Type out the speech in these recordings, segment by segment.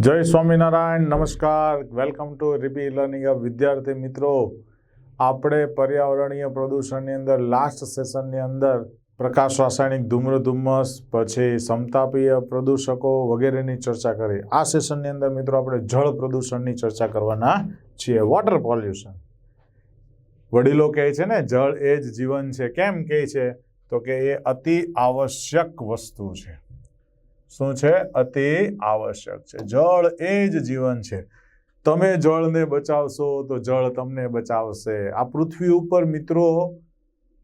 જય સ્વામિનારાયણ, નમસ્કાર. Welcome to રીપી learning વિદ્યાર્થી મિત્રો, આપણે પર્યાવરણીય પ્રદૂષણની અંદર લાસ્ટ સેશનની અંદર, પ્રકાશ રાસાયણિક ધૂમ્ર ધુમ્મસ પછી સમતાપીય પ્રદૂષકો વગેરેની ચર્ચા કરી. આ સેશનની અંદર મિત્રો, આપણે જળ પ્રદૂષણની ચર્ચા કરવાના છીએ. વોટર પોલ્યુશન વડીલો કહે છે ને, જળ એ જ જીવન છે. કેમ કહે છે? તો કે એ અતિ આવશ્યક વસ્તુ છે. શું છે? અતિ આવશ્યક છે. જળ એ જ જીવન છે. તમે જળને બચાવશો તો જળ તમને બચાવશે. આ પૃથ્વી ઉપર મિત્રો,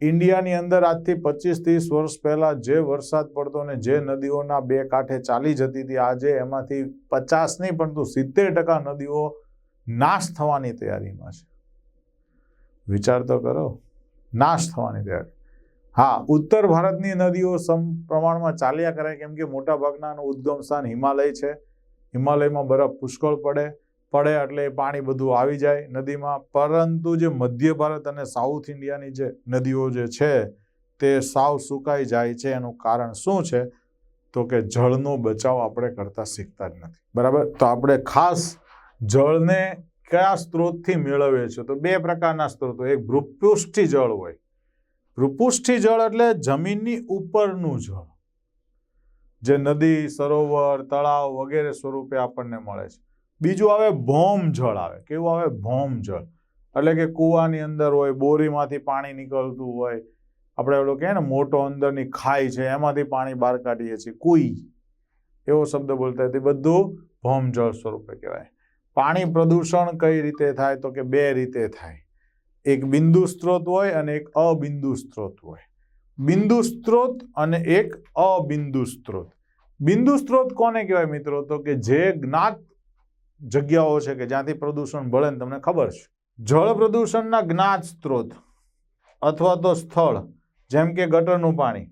ઇન્ડિયાની અંદર આજથી પચીસ ત્રીસ વર્ષ પહેલા જે વરસાદ પડતો ને જે નદીઓના બે કાંઠે ચાલી જતી હતી, આજે એમાંથી પચાસ નહીં પરંતુ સિત્તેર ટકા નદીઓ નાશ થવાની તૈયારીમાં છે. વિચાર તો કરો. નાશ થવાની તૈયારી. હા, ઉત્તર ભારતની નદીઓ સમ પ્રમાણમાં ચાલ્યા કરે, કેમ કે મોટા ભાગનાનું ઉદ્ગમ સ્થાન હિમાલય છે. હિમાલયમાં બરફ પુષ્કળ પડે પડે એટલે પાણી બધું આવી જાય નદીમાં. પરંતુ જે મધ્ય ભારત અને સાઉથ ઇન્ડિયાની જે નદીઓ જે છે, તે સાવ સુકાઈ જાય છે. એનું કારણ શું છે? તો કે જળનો બચાવ આપણે કરતા શીખતા જ નથી. બરાબર? તો આપણે ખાસ જળને કયા સ્ત્રોતથી મેળવીએ છીએ? તો બે પ્રકારના સ્ત્રોતો. એક ભૂપૃષ્ઠી જળ હોય ભૂપૃષ્ઠી જળ એટલે જમીનની ઉપરનું જળ, જે નદી, સરોવર, તળાવ વગેરે સ્વરૂપે આપણને મળે છે. બીજું આવે ભૌમ જળ આવે. કેવું આવે? ભૌમ જળ. એટલે કે કૂવાની અંદર હોય, બોરીમાંથી પાણી નીકળતું હોય. આપણે એવું કહે ને, મોટો અંદરની ખાઈ છે, એમાંથી પાણી બહાર કાઢીએ છીએ. કુઈ. એવો શબ્દ બોલતા તે બધું ભૌમ જળ સ્વરૂપે કહેવાય. પાણી પ્રદૂષણ કઈ રીતે થાય? તો કે બે રીતે થાય. એક બિંદુ સ્ત્રોત હોય અને એક અબિંદુ સ્ત્રોત હોય. બિંદુ સ્ત્રોત અને એક અબિંદુ સ્ત્રોત. બિંદુ સ્ત્રોત કોને કહેવાય મિત્રો? તો કે જે જ્ઞાત જગ્યાઓ છે કે જ્યાંથી પ્રદૂષણ ભળે ને તમને ખબર છે. જળ પ્રદૂષણના જ્ઞાત સ્ત્રોત અથવા તો સ્થળ, જેમ કે ગટરનું પાણી.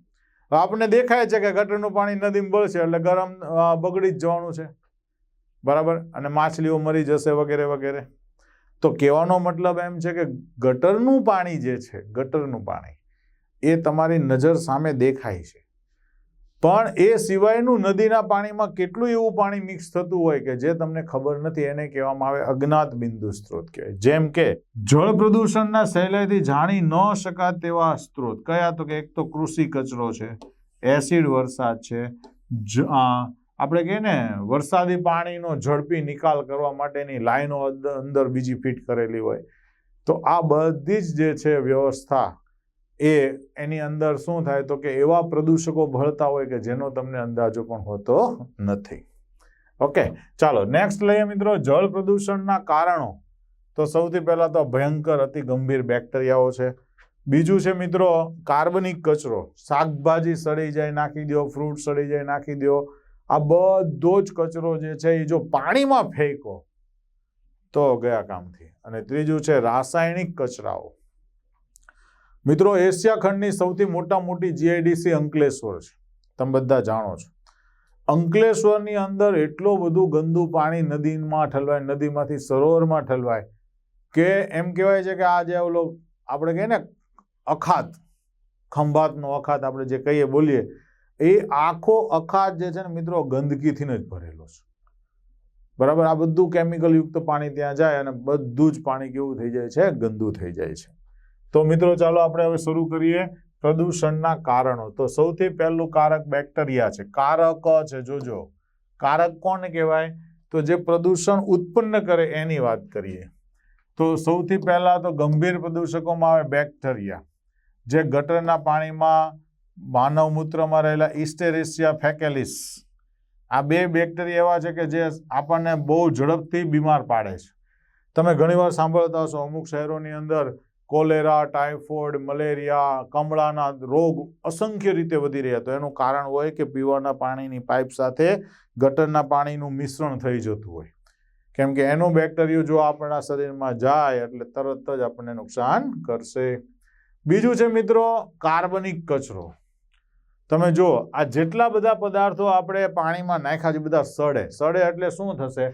આપણને દેખાય છે કે ગટરનું પાણી નદીમાં બળશે એટલે ગરમ બગડી જ જવાનું છે. બરાબર? અને માછલીઓ મરી જશે વગેરે વગેરે. તો કહેવાનો મતલબ એમ છે કે ગટરનું પાણી જે છે, ગટરનું પાણી, એ તમારી નજર સામે દેખાય છે. પણ એ સિવાયનું નદીના પાણીમાં કેટલું એવું પાણી મિક્સ થતું હોય કે જે તમને ખબર નથી, એને કહેવામાં આવે અજ્ઞાત બિંદુ સ્ત્રોત કહેવાય. જેમ કે જળ પ્રદૂષણના સહેલાઈથી જાણી ન શકાય તેવા સ્ત્રોત. કયા? તો કે એક તો કૃષિ કચરો છે, એસિડ વરસાદ છે આપણે કહીએ ને, વરસાદી પાણીનો ઝડપી નિકાલ કરવા માટેની લાઈનો અંદ- અંદર બીજી ફિટ કરેલી હોય, તો આ બધી જ જે છે વ્યવસ્થા એ એની અંદર શું થાય તો કે એવા પ્રદૂષકો ભળતા હોય કે જેનો તમને અંદાજો પણ હોતો નથી. ઓકે, ચાલો, નેક્સ્ટ લઈએ મિત્રો, જળ પ્રદૂષણના કારણો. તો સૌથી પહેલાં તો ભયંકર, અતિ ગંભીર બેક્ટેરિયાઓ છે. બીજું છે મિત્રો, કાર્બનિક કચરો. શાકભાજી સડી જાય, નાખી દો ફ્રૂટ સડી જાય, નાખી દો. આ બધો જ કચરો જે છે એ જો પાણીમાં ફેંકો, તો ગયા કામથી. અને ત્રીજું છે રાસાયણિક કચરાઓ. મિત્રો, એશિયા ખંડની સૌથી મોટા મોટી જીઆઈડીસી અંકલેશ્વર છે. તમે બધા જાણો છો. અંકલેશ્વરની અંદર એટલું બધું ગંદુ પાણી નદીમાં ઠલવાય, નદીમાંથી સરોવરમાં ઠલવાય કે એમ કહેવાય છે કે આ જે ઓલો, આપણે કહીએ ને, અખાત, ખંભાતનો અખાત આપણે જે કહીએ, બોલીએ એ આખો અખાત જે છે ને મિત્રો ગંદકીથી જ ભરેલો છે. બરાબર? આ બધું કેમિકલ યુક્ત પાણી ત્યાં જાય અને બધું જ પાણી કેવું થઈ જાય છે? ગંદુ થઈ જાય છે. તો મિત્રો, ચાલો આપણે હવે શરૂ કરીએ પ્રદૂષણના કારણો. તો સૌથી પહેલું કારક બેક્ટેરિયા છે. કારક છે, જોજો. કારક કોને કહેવાય? તો જે પ્રદૂષણ ઉત્પન્ન કરે એની વાત કરીએ. તો સૌથી પહેલાં તો ગંભીર પ્રદૂષકોમાં આવે બેક્ટેરિયા જે ગટરના પાણીમાં માનવ મૂત્રમાં રહેલા ઇસ્ટેરેસિયા ફેકેલિસ આ બે બેક્ટેરિયા એવા છે કે જે આપણને બહુ ઝડપથી બીમાર પાડે છે. તમે ઘણીવાર સાંભળતા હશો, અમુક શહેરોની અંદર કોલેરા, ટાઇફોઇડ, મલેરિયા, કમળાના રોગ અસંખ્ય રીતે વધી રહ્યા તો એનું કારણ હોય કે પીવાના પાણીની પાઇપ સાથે ગટરના પાણીનું મિશ્રણ થઈ જતું હોય. કેમ કે એનું બેક્ટેરિયું જો આપણા શરીરમાં જાય એટલે તરત જ આપણને નુકસાન કરશે. બીજું છે મિત્રો, કાર્બનિક કચરો. તમે જુઓ, આ જેટલા બધા પદાર્થો આપણે પાણીમાં નાખ્યા છે, બધા સડે. સડે એટલે શું થશે?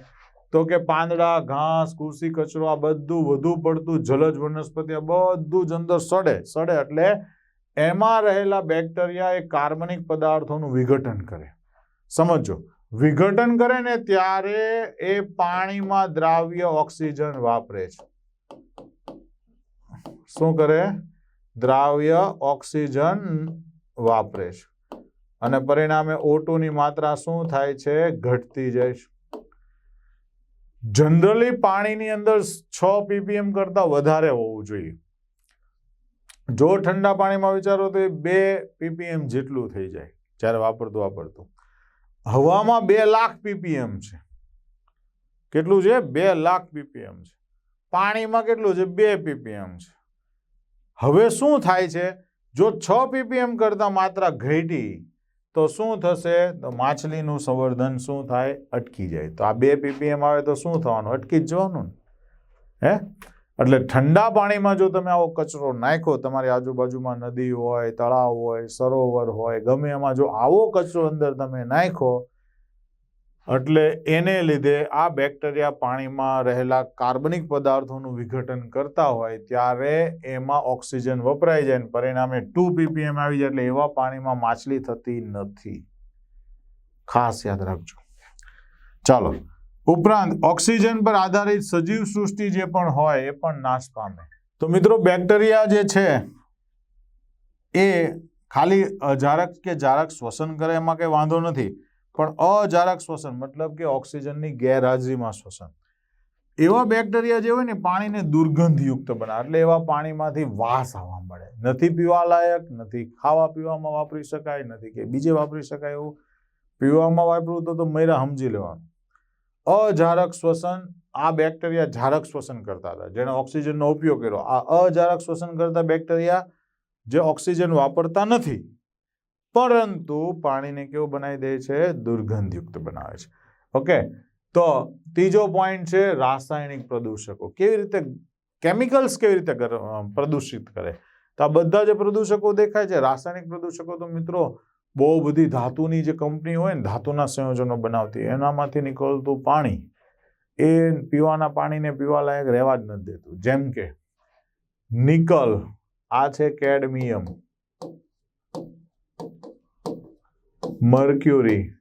તો કે પાંદડા, ઘાસ કૃષિ કચરો, આ બધું વધુ પડતું જલજ, વનસ્પતિ, આ બધું જ અંદર સડે. સડે એટલે એમાં રહેલા બેક્ટેરિયા એ કાર્બનિક પદાર્થોનું વિઘટન કરે. સમજો, વિઘટન કરે ને ત્યારે એ પાણીમાં દ્રાવ્ય ઓક્સિજન વાપરે છે. શું કરે? દ્રાવ્ય ઓક્સિજન વાપરે છે. અને પરિણામે O2 ની માત્રા શું થાય છે? ઘટતી જાય છે. જનરલી પાણીની અંદર છ પીપીએમ કરતા વધારે હોવું જોઈએ. જો ઠંડા પાણીમાં વિચારો તો એ બે પીપીએમ જેટલું થઈ જાય, જ્યારે વાપરતું વાપરતું. હવામાં બે લાખ પીપીએમ છે. કેટલું છે? બે લાખ પીપીએમ છે. પાણીમાં કેટલું છે? બે પીપીએમ છે. હવે શું થાય છે? જો છ પીપીએમ કરતાં માત્રા ઘટી, તો શું થશે? તો માછલીનું સંવર્ધન શું થાય? અટકી જાય. તો આ બે પીપીએમ આવે તો શું થવાનું? અટકી જ જવાનું હે? એટલે ઠંડા પાણીમાં જો તમે આવો કચરો નાખો તમારી આજુબાજુમાં નદી હોય, તળાવ હોય, સરોવર હોય, ગમે એમાં જો આવો કચરો અંદર તમે નાખો એટલે એને લીધે આ બેક્ટેરિયા પાણીમાં રહેલા કાર્બનિક પદાર્થોનું વિઘટન કરતા હોય ત્યારે એમાં ઓક્સિજન વપરાઈ જાય પરિણામે ટુ પીપીએમ આવી જાય એટલે એવા પાણીમાં માછલી થતી નથી. ખાસ યાદ રાખજો. ચાલો, ઉપરાંત ઓક્સિજન પર આધારિત સજીવ સૃષ્ટિ જે પણ હોય એ પણ નાશ પામે. તો મિત્રો, બેક્ટેરિયા જે છે, એ ખાલી જારક કે જારક શ્વસન કરે એમાં કંઈ વાંધો નથી. પણ અજારક શ્વસન, મતલબ કે ઓક્સિજનની ગેરહાજરીમાં શ્વસન. એવા બેક્ટેરિયા જે હોય ને પાણીને દુર્ગંધયુક્ત બનાવે. એટલે એવા પાણીમાંથી વાસ આવવા મળે. નથી પીવા લાયક નથી ખાવા પીવામાં વાપરી શકાય, નથી કે બીજે વાપરી શકાય એવું. પીવામાં વાપરવું તો મૈરા સમજી લેવાનું. અજારક શ્વસન, આ બેક્ટેરિયા જારક શ્વસન કરતા હતા, જેણે ઓક્સિજનનો ઉપયોગ કર્યો. આ અજારક શ્વસન કરતા બેક્ટેરિયા જે ઓક્સિજન વાપરતા નથી પરંતુ પાણીને કેવું બનાવી દે છે? દુર્ગંધયુક્ત બનાવે છે. ઓકે, તો ત્રીજો પોઈન્ટ છે રાસાયણિક પ્રદૂષકો. કેવી રીતે કેમિકલ્સ કેવી રીતે પ્રદૂષિત કરે? તો આ બધા જે પ્રદૂષકો દેખાય છે, રાસાયણિક પ્રદૂષકો તો મિત્રો બહુ બધી ધાતુની જે કંપની હોય ને, ધાતુના સંયોજનો બનાવતી, એનામાંથી નીકળતું પાણી, એ પીવાના પાણીને પીવા લાયક રહેવા જ નથી દેતું. જેમ કે, નિકલ, આ છે કેડમિયમ. મર્ક્યુરી,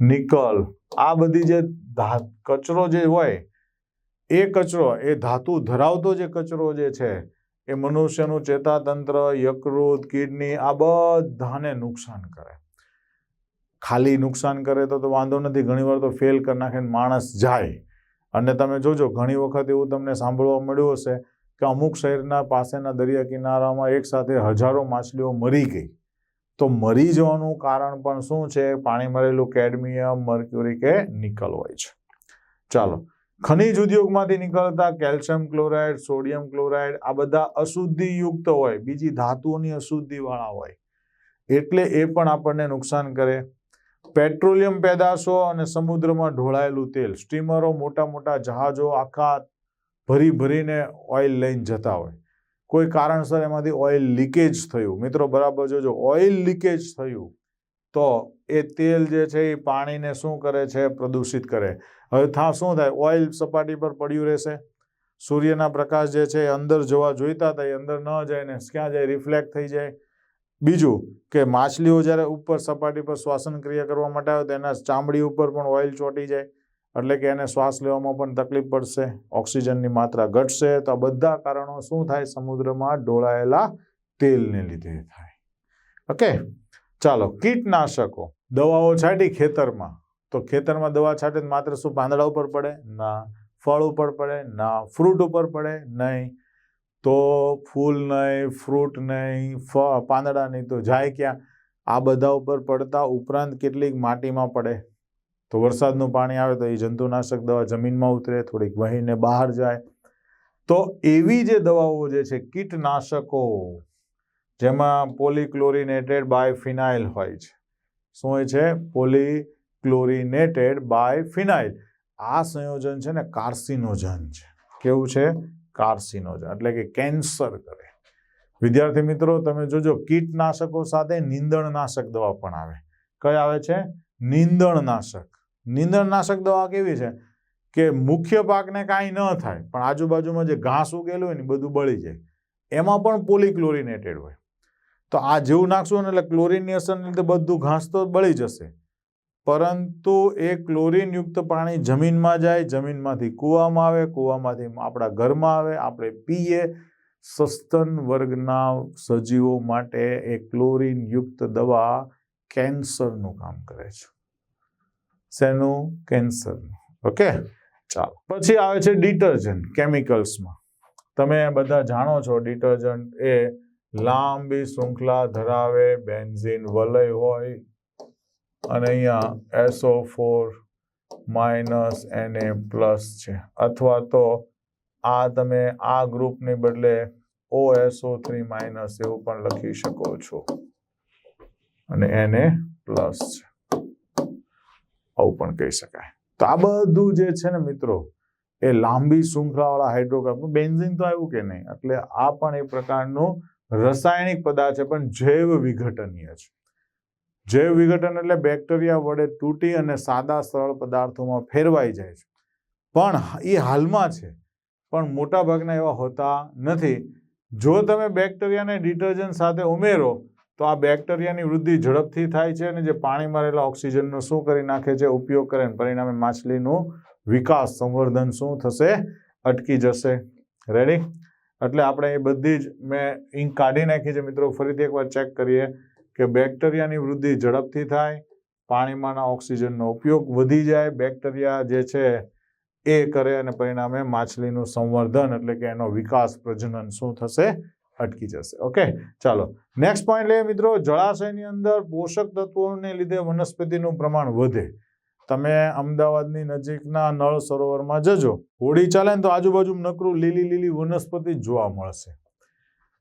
નિકલ, આ બધી જે કચરો જે હોય, એ કચરો, એ ધાતુ ધરાવતો જે કચરો જે છે, એ મનુષ્યનું ચેતાતંત્ર, યકૃત, કિડની, આ બધાને નુકસાન કરે. ખાલી નુકસાન કરે તો તો વાંધો નથી ઘણીવાર તો ફેલ કરી નાખીને માણસ જાય. અને તમે જોજો, ઘણી વખત એવું તમને સાંભળવા મળ્યું હશે કે અમુક શહેરના પાસેના દરિયા કિનારામાં એક સાથે હજારો માછલીઓ મરી ગઈ. તો મરી જવાનું કારણ પણ શું છે? પાણી મરેલું કેડમિયમ, મર્ક્યુરી કે નિકલ હોય છે. ચાલો, ખનિજ ઉદ્યોગમાંથી નીકળતા કેલ્શિયમ ક્લોરાઇડ, સોડિયમ ક્લોરાઇડ આ બધા અશુદ્ધિયુક્ત હોય, બીજી ધાતુઓની અશુદ્ધિવાળા હોય, એટલે એ પણ આપણને નુકસાન કરે. પેટ્રોલિયમ પેદાશો અને સમુદ્રમાં ઢોળાયેલું તેલ, સ્ટીમરો મોટા મોટા જહાજો આખા ભરી ભરીને ઓઇલ લઈને જતા હોય. કોઈ કારણસર એમાંથી ઓઇલ લીકેજ થયું. મિત્રો, બરાબર જોજો ઓઇલ લીકેજ થયું, તો એ તેલ જે છે એ પાણીને શું કરે છે? પ્રદૂષિત કરે. હવે થા, શું થાય? ઓઇલ સપાટી પર પડ્યું રહેશે. સૂર્યના પ્રકાશ જે છે એ અંદર જવા જોઈતા હતા, એ અંદર ન જાય ને ક્યાં જાય? રિફ્લેક્ટ થઈ જાય. બીજું કે માછલીઓ જ્યારે ઉપર સપાટી પર શ્વાસન ક્રિયા કરવા માટે આવે, તો એના ચામડી ઉપર પણ ઓઇલ ચોંટી જાય. એટલે કે એને શ્વાસ લેવામાં પણ તકલીફ પડશે, ઓક્સિજનની માત્રા ઘટશે, તો આ બધા કારણો શું થાય? સમુદ્રમાં ઢોળાયેલા તેલને લીધે થાય. ઓકે ચાલો, કીટનાશકો. દવાઓ છાંટી ખેતરમાં. તો ખેતરમાં દવા છાંટે માત્ર શું? પાંદડા ઉપર પડે? ના. ફળ ઉપર પડે? ના. ફ્રૂટ ઉપર પડે? નહીં. તો ફૂલ નહીં, ફ્રૂટ નહીં પાંદડા નહીં. તો જાય ક્યાં? આ બધા ઉપર પડતા ઉપરાંત કેટલીક માટીમાં પડે? તો વરસાદનું પાણી આવે તો એ જંતુનાશક દવા જમીનમાં ઉતરે, થોડીક વહીને બહાર જાય. તો એવી જે દવાઓ જે છે, કીટનાશકો, જેમાં પોલીક્લોરિનેટેડ બાયફિનાઇલ હોય છે. શું હોય છે? પોલીક્લોરિનેટેડ બાયફિનાઇલ. આ સંયોજન છે ને કાર્સિનોજન છે. કેવું છે? કાર્સિનોજન, એટલે કે કેન્સર કરે. વિદ્યાર્થી મિત્રો, તમે જોજો, કીટનાશકો સાથે નીંદણનાશક દવા પણ આવે. કઈ આવે છે? નીંદણનાશક. નીંદણનાશક દવા કેવી છે કે મુખ્ય પાકને કાંઈ ન થાય, પણ આજુબાજુમાં જે ઘાસ ઉગેલું હોય ને બધું બળી જાય. એમાં પણ પોલીક્લોરિનેટેડ હોય. તો આ જેવું નાખશું એટલે ક્લોરીનની અસરને લીધે બધું ઘાસ તો બળી જશે. પરંતુ એ ક્લોરીનયુક્ત પાણી જમીનમાં જાય, જમીનમાંથી કૂવામાં આવે, કૂવામાંથી આપણા ઘરમાં આવે, આપણે પીએ. સસ્તન વર્ગના સજીવો માટે એ ક્લોરીનયુક્ત દવા કેન્સરનું કામ કરે છે. શેનું? કેન્સરનું. ઓકે ચાલો. પછી આવે છે ડિટર્જન્ટ, કેમિકલ્સમાં. તમે બધા જાણો છો ડિટર્જન્ટ એ લાંબી શૃંખલા ધરાવે, બેન્ઝીન વલય હોય, અને અહીંયા એસઓ ફોર માઇનસ એને પ્લસ છે. અથવા તો આ તમે આ ગ્રુપની બદલે ઓ એસઓ થ્રી માઇનસ એવું પણ લખી શકો છો. અને એને પ્લસ છે. આવું પણ કહી શકાય. તો આ બધું જે છે ને મિત્રો, એ લાંબી શૃંખલાવાળા હાઇડ્રોકાર્બન બેન્ઝિન તો આવ્યું કે નહીં? એટલે આ પણ એ પ્રકારનું રસાયણિક પદાર્થ છે, પણ જૈવ વિઘટનીય છે. જૈવ વિઘટન એટલે બેક્ટેરિયા વડે તૂટી અને સાદા, સરળ પદાર્થોમાં ફેરવાઈ જાય છે. પણ એ હાલમાં છે, પણ મોટા ભાગના એવા હોતા નથી. જો તમે બેક્ટેરિયાને ડિટર્જન્ટ સાથે ઉમેરો તો આ બેક્ટેરિયાની વૃદ્ધિ ઝડપથી થાય છે અને જે પાણીમાં રહેલા ઓક્સિજનનો શું કરી નાખે છે, ઉપયોગ કરે પરિણામે માછલીનું વિકાસ, સંવર્ધન શું થશે, અટકી જશે. રેડી એટલે આપણે એ બધી જ મેં ઇંક કાઢી નાખી છે મિત્રો. ફરીથી એકવાર ચેક કરીએ કે બેક્ટેરિયાની વૃદ્ધિ ઝડપથી થાય, પાણીમાંના ઓક્સિજનનો ઉપયોગ વધી જાય, બેક્ટેરિયા જે છે એ કરે અને પરિણામે માછલીનું સંવર્ધન એટલે કે એનો વિકાસ, પ્રજનન શું થશે અટકી જશે. ઓકે ચાલો. નેક્સ્ટ પોઈન્ટ લઈએ મિત્રો. જળાશયની અંદર પોષક તત્વોને લીધે વનસ્પતિનું પ્રમાણ વધે. તમે અમદાવાદની નજીકના નળ સરોવરમાં જજો. હોળી ચાલે ને તો આજુબાજુ નકરું લીલી લીલી વનસ્પતિ જોવા મળશે.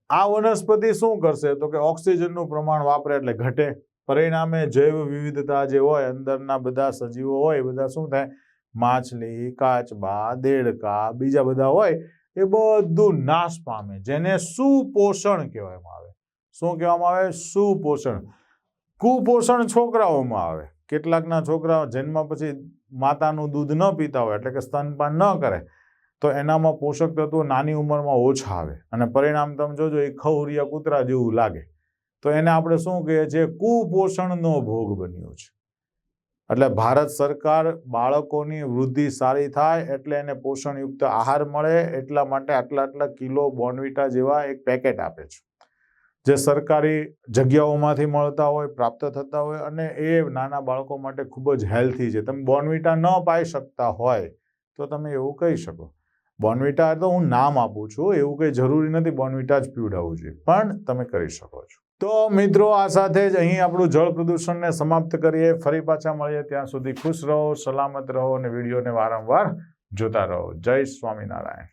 આ વનસ્પતિ શું કરશે? તો કે ઓક્સિજનનું પ્રમાણ વાપરે એટલે ઘટે. પરિણામે જૈવ વિવિધતા જે હોય, અંદરના બધા સજીવો હોય બધા શું થાય? માછલી, કાચબા, દેડકા, બીજા બધા હોય એ બધું નાશ પામે, જેને સુપોષણ કહેવામાં આવે. શું કહેવામાં આવે? સુપોષણ. કુપોષણ છોકરાઓમાં આવે. કેટલાકના છોકરાઓ જન્મ પછી માતાનું દૂધ ન પીતા હોય, એટલે કે સ્તનપાન ન કરે, તો એનામાં પોષક તત્વો નાની ઉંમરમાં ઓછા આવે. અને પરિણામ તમે જોજો, એ ખવરિયા કૂતરા જેવું લાગે. તો એને આપણે શું કહીએ છીએ? કુપોષણનો ભોગ બન્યો છે. એટલે ભારત સરકાર બાળકોની વૃદ્ધિ સારી થાય એટલે એને પોષણયુક્ત આહાર મળે એટલા માટે આટલા આટલા કિલો બોર્નવિટા જેવા એક પેકેટ આપે છે. જે સરકારી જગ્યાઓમાંથી મળતા હોય, પ્રાપ્ત થતા હોય અને એ નાના બાળકો માટે ખૂબ જ હેલ્થી છે. તમે બોર્નવિટા ન પાઈ શકતા હોય તો તમે એવું કહી શકો. બોર્નવિટા તો હું નામ આપું છું, એવું કંઈ જરૂરી નથી, બોર્નવિટા જ પીવડાવવું જોઈએ પણ તમે કરી શકો છો. તો મિત્રો, આ સાથે જ અહીં આપણું જળ પ્રદૂષણને સમાપ્ત કરીએ. ફરી પાછા મળીએ ત્યાં સુધી ખુશ રહો, સલામત રહો અને વિડીયોને વારંવાર જોતા રહો. જય સ્વામિનારાયણ.